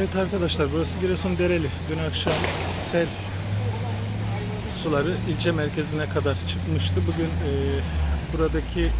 Evet arkadaşlar burası Giresun Dereli. Dün akşam sel suları ilçe merkezine kadar çıkmıştı. Bugün e, buradaki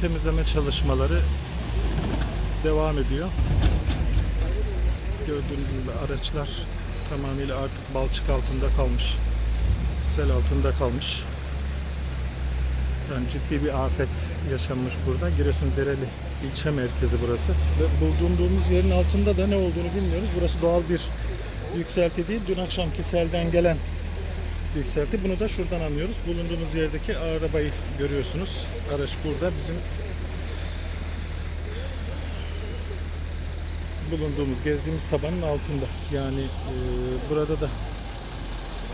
temizleme çalışmaları devam ediyor. Gördüğünüz gibi araçlar tamamıyla artık balçık altında kalmış. Sel altında kalmış. Yani ciddi bir afet yaşanmış burada. Giresun Dereli ilçe merkezi burası. Ve bulunduğumuz yerin altında da ne olduğunu bilmiyoruz. Burası doğal bir yükselti değil. Dün akşamki selden gelen yükselti. Bunu da şuradan anlıyoruz. Bulunduğumuz yerdeki arabayı görüyorsunuz. Araç burada. Bizim bulunduğumuz, gezdiğimiz tabanın altında. Yani e, burada da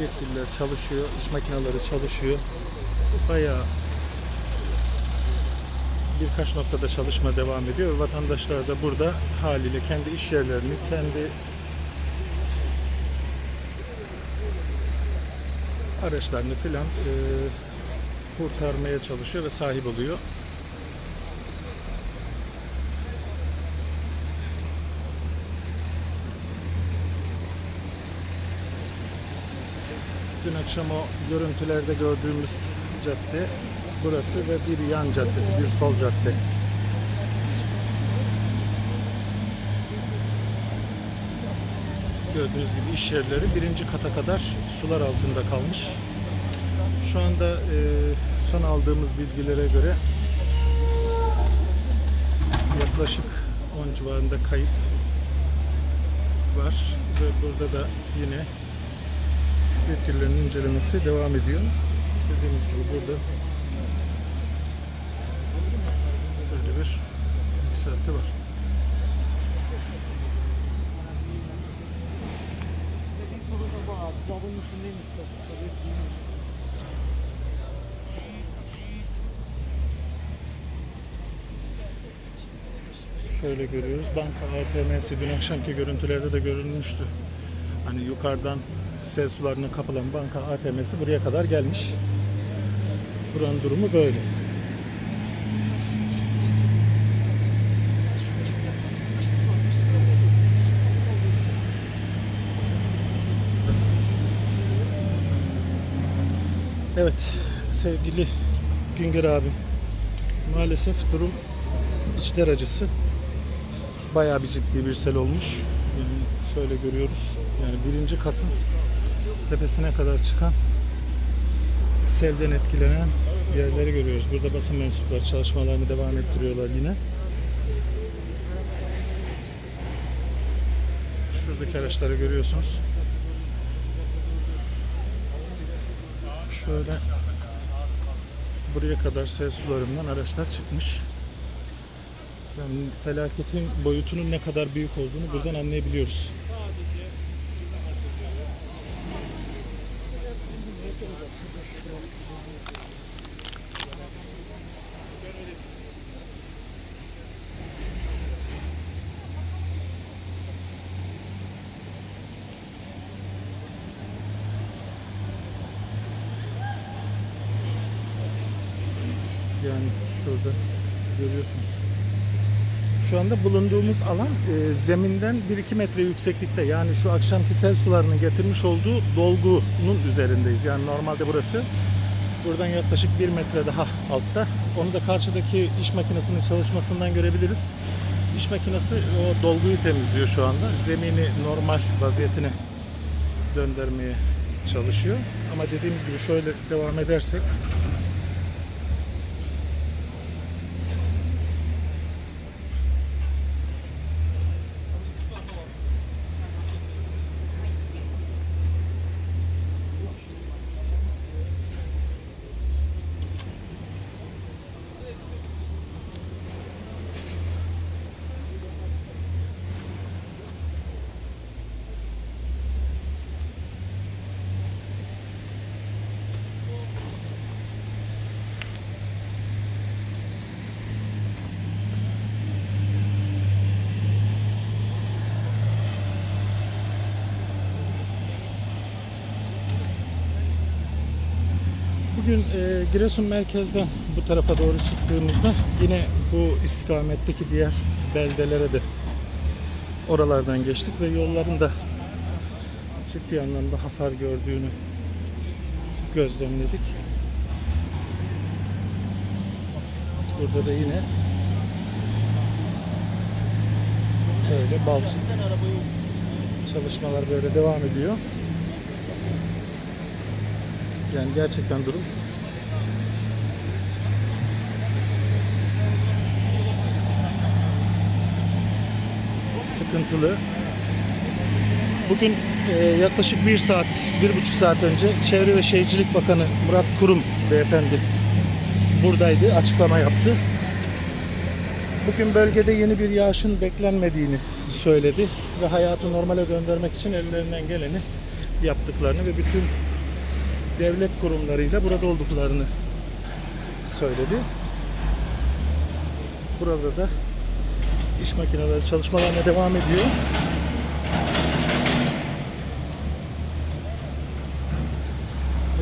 yetkililer çalışıyor, iş makineleri çalışıyor. Bayağı birkaç noktada çalışma devam ediyor. Vatandaşlar da burada haliyle kendi iş yerlerini, kendi araçlarını filan e, kurtarmaya çalışıyor ve sahip oluyor. Dün akşam o görüntülerde gördüğümüz cadde burası ve bir yan caddesi, bir sol cadde. Gördüğünüz gibi iş yerleri birinci kata kadar sular altında kalmış. Şu anda e, son aldığımız bilgilere göre yaklaşık 10 civarında kayıp var ve burada da yine yetkililerin incelemesi devam ediyor. Dediğimiz gibi burada böyle bir yükselti var. Şöyle görüyoruz. Banka ATM'si dün akşamki görüntülerde de görünmüştü. Hani yukarıdan sel sularına kapılan banka ATM'si buraya kadar gelmiş. Buranın durumu böyle. Evet sevgili Güngör abi maalesef durum içler acısı. Bayağı bir ciddi bir sel olmuş. Yani şöyle görüyoruz. Yani birinci katın tepesine kadar çıkan selden etkilenen yerleri görüyoruz. Burada basın mensupları çalışmalarını devam ettiriyorlar yine. Şuradaki araçları görüyorsunuz. Şöyle buraya kadar sel sularından araçlar çıkmış. Yani felaketin boyutunun ne kadar büyük olduğunu buradan anlayabiliyoruz. Yani şurada görüyorsunuz. Şu anda bulunduğumuz alan e, zeminden 1-2 metre yükseklikte. Yani şu akşamki sel sularının getirmiş olduğu dolgunun üzerindeyiz. Yani normalde burası buradan yaklaşık 1 metre daha altta. Onu da karşıdaki iş makinesinin çalışmasından görebiliriz. İş makinesi o dolguyu temizliyor şu anda. Zemini normal vaziyetine döndürmeye çalışıyor. Ama dediğimiz gibi şöyle devam edersek Bugün e, Giresun merkezden bu tarafa doğru çıktığımızda yine bu istikametteki diğer beldelere de oralardan geçtik ve yolların da ciddi anlamda hasar gördüğünü gözlemledik. Burada da yine böyle balçık çalışmalar böyle devam ediyor. Yani gerçekten durum sıkıntılı. Bugün e, yaklaşık bir saat, bir buçuk saat önce Çevre ve Şehircilik Bakanı Murat Kurum beyefendi buradaydı, açıklama yaptı. Bugün bölgede yeni bir yağışın beklenmediğini söyledi ve hayatı normale döndürmek için ellerinden geleni yaptıklarını ve bütün devlet kurumlarıyla burada olduklarını söyledi. Burada da iş makineleri çalışmalarına devam ediyor.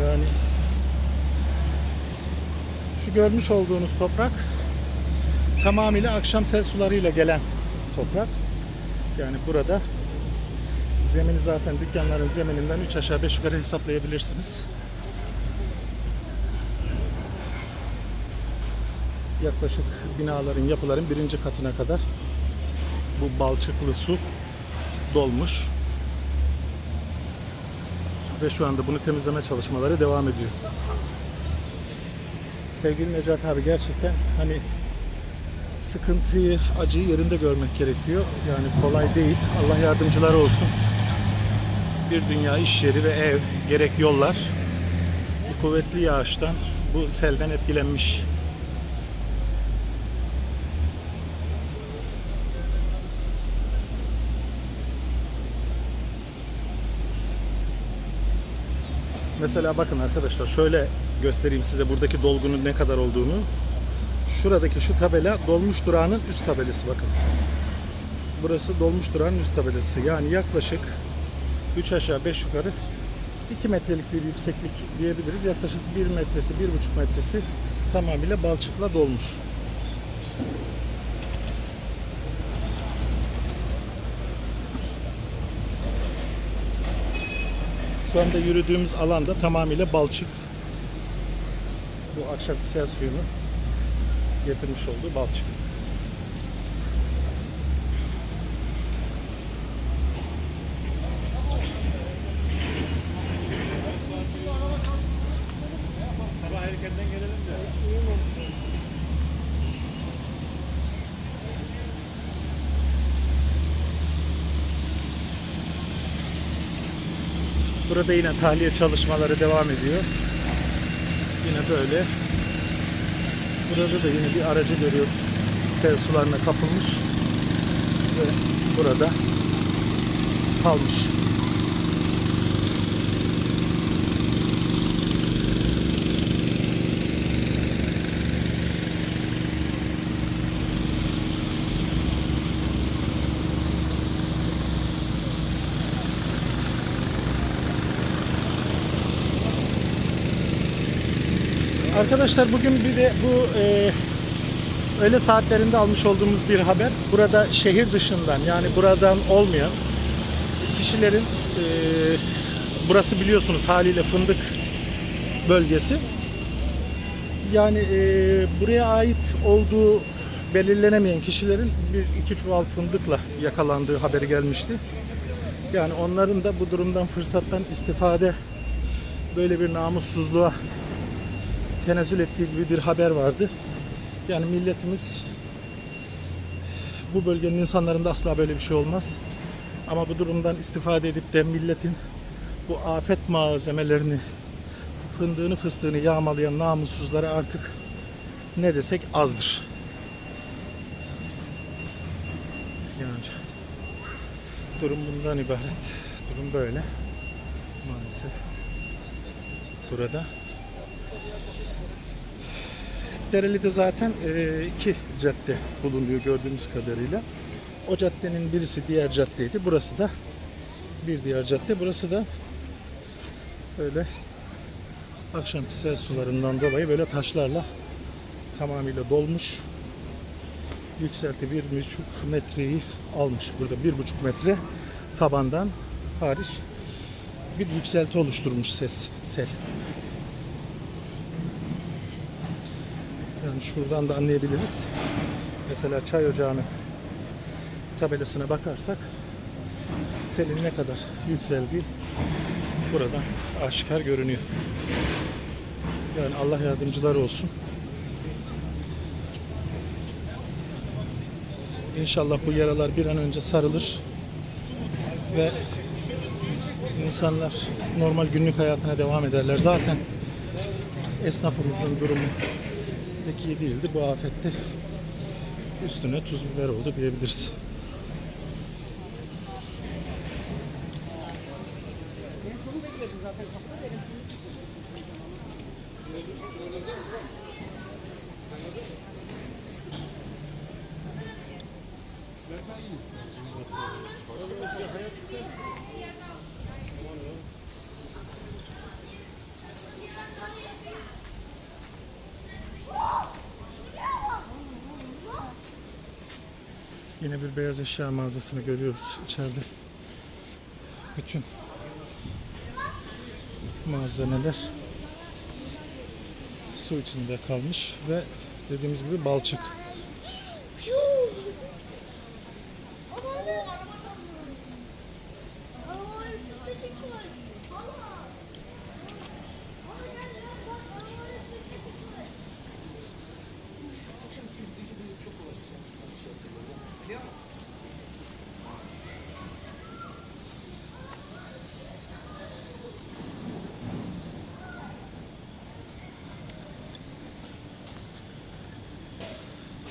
Yani şu görmüş olduğunuz toprak tamamıyla akşam sel sularıyla gelen toprak. Yani burada zemini zaten dükkanların zemininden 3 aşağı 5 yukarı hesaplayabilirsiniz. Yaklaşık binaların, yapıların birinci katına kadar bu balçıklı su dolmuş. Ve şu anda bunu temizleme çalışmaları devam ediyor. Sevgili Necat abi gerçekten hani sıkıntıyı, acıyı yerinde görmek gerekiyor. Yani kolay değil. Allah yardımcıları olsun. Bir dünya iş yeri ve ev, gerek yollar bu kuvvetli yağıştan, bu selden etkilenmiş. Mesela bakın arkadaşlar şöyle göstereyim size buradaki dolgunun ne kadar olduğunu. Şuradaki şu tabela dolmuş durağının üst tabelası bakın. Burası dolmuş durağın üst tabelası. Yani yaklaşık 3 aşağı 5 yukarı 2 metrelik bir yükseklik diyebiliriz. Yaklaşık 1 metresi, 1,5 metresi tamamıyla balçıkla dolmuş. Şu anda yürüdüğümüz alanda tamamıyla balçık. Bu akşamki sel suyunu getirmiş olduğu balçık. Sabah erkenden gelelim de. Burada yine tahliye çalışmaları devam ediyor. Yine böyle. Burada da yine bir aracı görüyoruz. Sel sularına kapılmış ve burada kalmış. Arkadaşlar bugün bir de bu e, öğle saatlerinde almış olduğumuz bir haber. Burada şehir dışından yani buradan olmayan kişilerin e, burası biliyorsunuz haliyle fındık bölgesi. Yani e, buraya ait olduğu belirlenemeyen kişilerin bir iki çuval fındıkla yakalandığı haberi gelmişti. Yani onların da bu durumdan fırsattan istifade böyle bir namussuzluğa tenezzül ettiği gibi bir haber vardı. Yani milletimiz bu bölgenin insanlarında asla böyle bir şey olmaz. Ama bu durumdan istifade edip de milletin bu afet malzemelerini fındığını fıstığını yağmalayan namussuzlara artık ne desek azdır. Yani durum bundan ibaret. Durum böyle. Maalesef. Burada Dereli'de zaten e, iki cadde bulunuyor gördüğümüz kadarıyla. O caddenin birisi diğer caddeydi. Burası da bir diğer cadde. Burası da böyle akşamki sel sularından dolayı böyle taşlarla tamamıyla dolmuş. yükselti bir buçuk metreyi almış burada bir buçuk metre tabandan hariç bir yükselti oluşturmuş ses sel. Şuradan da anlayabiliriz. Mesela çay ocağının tabelasına bakarsak selin ne kadar yükseldiği buradan aşikar görünüyor. Yani Allah yardımcıları olsun. İnşallah bu yaralar bir an önce sarılır ve insanlar normal günlük hayatına devam ederler. Zaten esnafımızın durumu pek iyi değildi. Bu afette üstüne tuz biber oldu diyebiliriz. Yine bir beyaz eşya mağazasını görüyoruz içeride. Bütün malzemeler su içinde kalmış ve dediğimiz gibi balçık.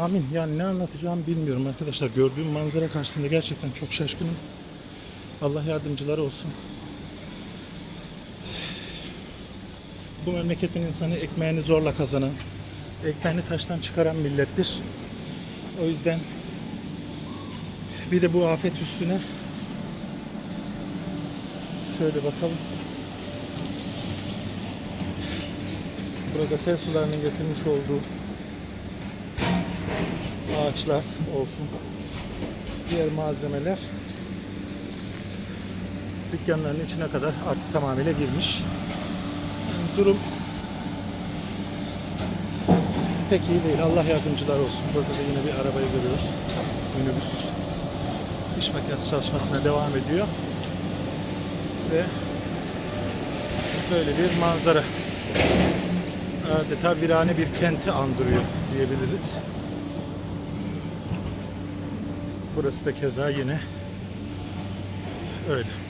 Amin. Yani ne anlatacağımı bilmiyorum arkadaşlar. Gördüğüm manzara karşısında gerçekten çok şaşkınım. Allah yardımcıları olsun. Bu memleketin insanı ekmeğini zorla kazanan, ekmeğini taştan çıkaran millettir. O yüzden bir de bu afet üstüne şöyle bakalım. Burada sel sularının getirmiş olduğu ağaçlar olsun. Diğer malzemeler dükkanların içine kadar artık tamamıyla girmiş. Yani durum pek iyi değil. Allah yardımcılar olsun. Burada da yine bir arabayı görüyoruz. Minibüs. İş makinesi çalışmasına devam ediyor. Ve böyle bir manzara. Adeta virane bir kenti andırıyor diyebiliriz. Burası da keza yine öyle.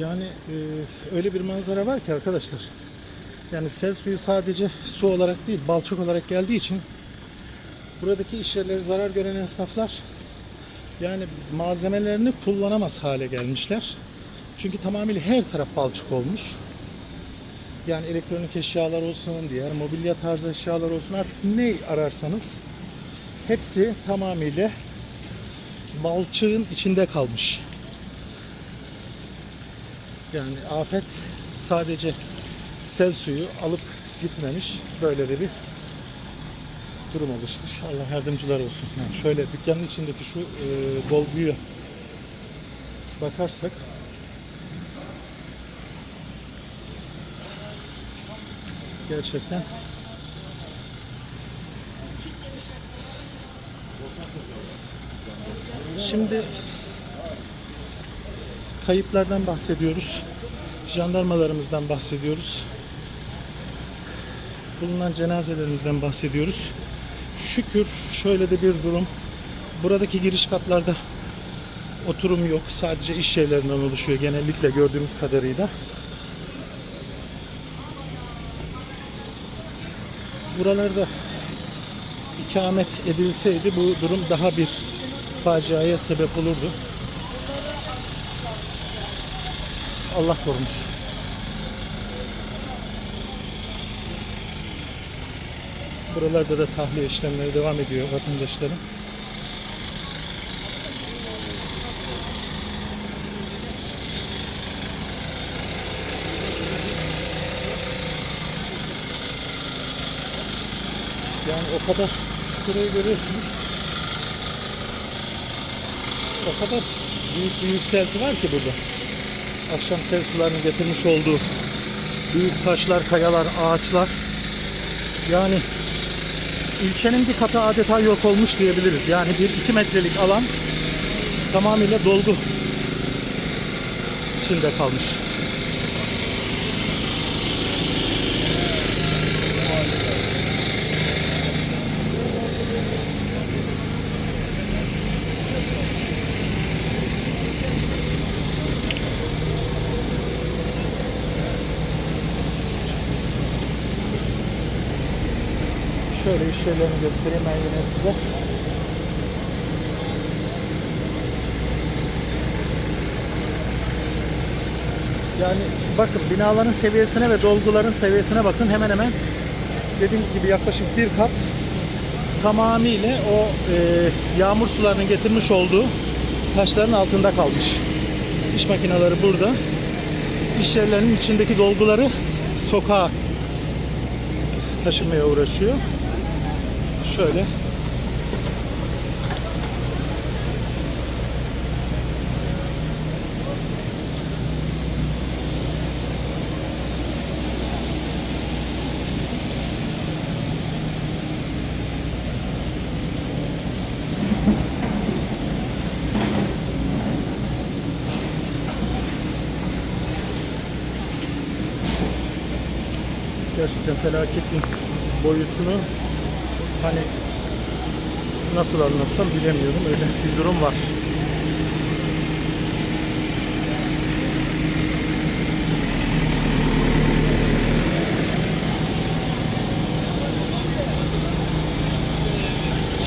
Yani e, öyle bir manzara var ki arkadaşlar. Yani sel suyu sadece su olarak değil, balçık olarak geldiği için buradaki iş zarar gören esnaflar yani malzemelerini kullanamaz hale gelmişler. Çünkü tamamıyla her taraf balçık olmuş. Yani elektronik eşyalar olsun, diğer mobilya tarzı eşyalar olsun artık ne ararsanız hepsi tamamıyla balçığın içinde kalmış. Yani afet sadece sel suyu alıp gitmemiş. Böyle de bir durum oluşmuş. Allah yardımcılar olsun. Yani şöyle dükkanın içindeki şu e, dolguyu bakarsak gerçekten Şimdi kayıplardan bahsediyoruz. Jandarmalarımızdan bahsediyoruz. Bulunan cenazelerimizden bahsediyoruz. Şükür şöyle de bir durum. Buradaki giriş katlarda oturum yok. Sadece iş yerlerinden oluşuyor genellikle gördüğümüz kadarıyla. buralarda ikamet edilseydi bu durum daha bir faciaya sebep olurdu. Allah korumuş. Buralarda da tahliye işlemleri devam ediyor vatandaşların. Yani o kadar şurayı görüyorsunuz. O kadar büyük bir yükselti var ki burada. Akşam sel sularının getirmiş olduğu büyük taşlar, kayalar, ağaçlar. Yani ilçenin bir katı adeta yok olmuş diyebiliriz. Yani bir iki metrelik alan tamamıyla dolgu içinde kalmış. Şöyle iş yerlerini göstereyim ben yine size. Yani bakın binaların seviyesine ve dolguların seviyesine bakın hemen hemen dediğimiz gibi yaklaşık bir kat tamamıyla o e, yağmur sularının getirmiş olduğu taşların altında kalmış. İş makineleri burada. İş yerlerinin içindeki dolguları sokağa taşımaya uğraşıyor. Şöyle. Gerçekten felaketin boyutunu hani nasıl anlatsam bilemiyorum. Öyle bir durum var.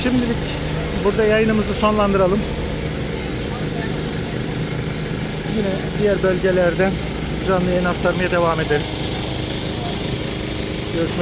Şimdilik burada yayınımızı sonlandıralım. Yine diğer bölgelerden canlı yayın aktarmaya devam ederiz. Görüşmek